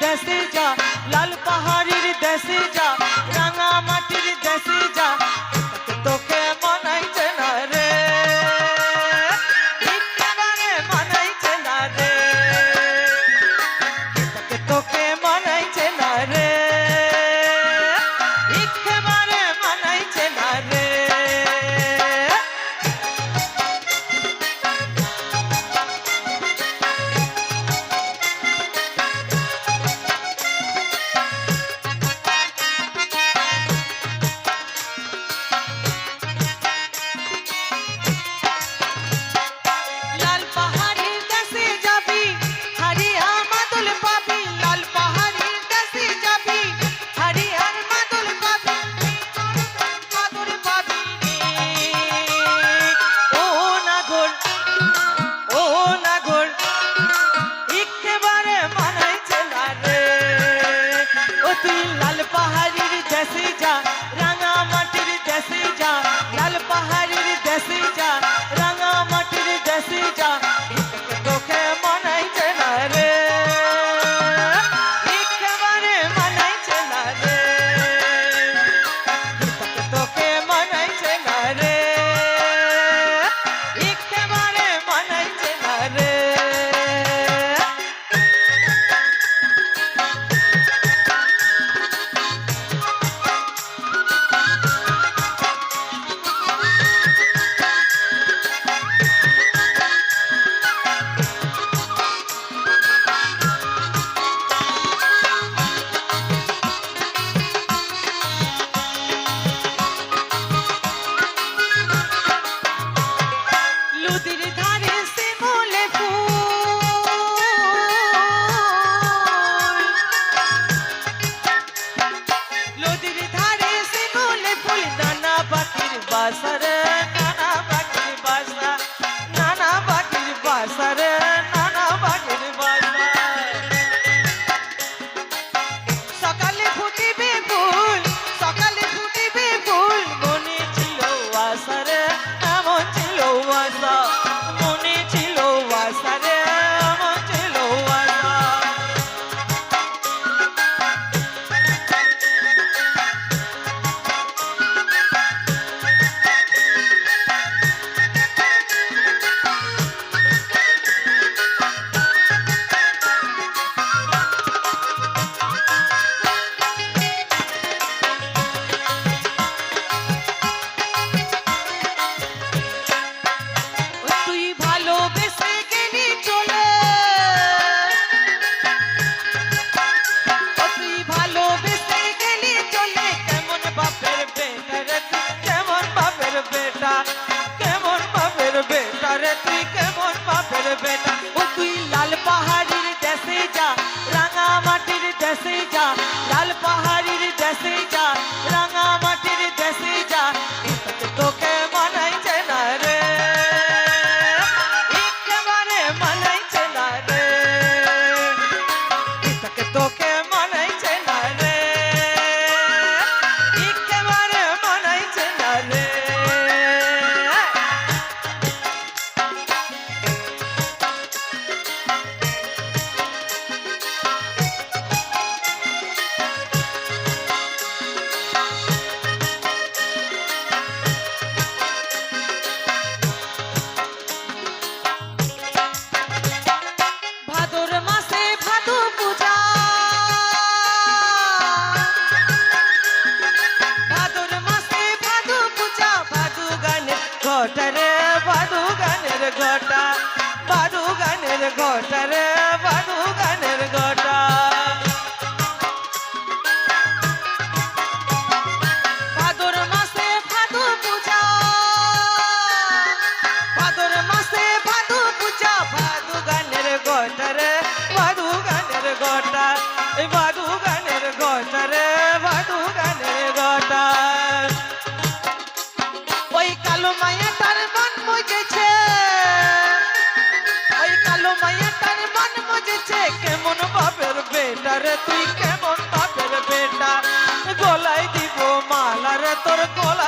দেশে যা লাল পাহাড়ের দেশে যা मोती लाल पहाड़ी जैसी जा God's father. respetar. торе 바ዱガネর গটা 바ዱガネর গটা রে 바ዱガネর গটা 바দুর মাসে ভাদু পূজা 바দুর মাসে ভাদু পূজা ভাদুガネর গটা রে 바ዱガネর গটা এ মাগুガネর গটা রে 바ዱ দিছে কেমন বাপের বেটা রে তুই কেমন বাপের বেটা গলায় দিব মালা রে তোর গলা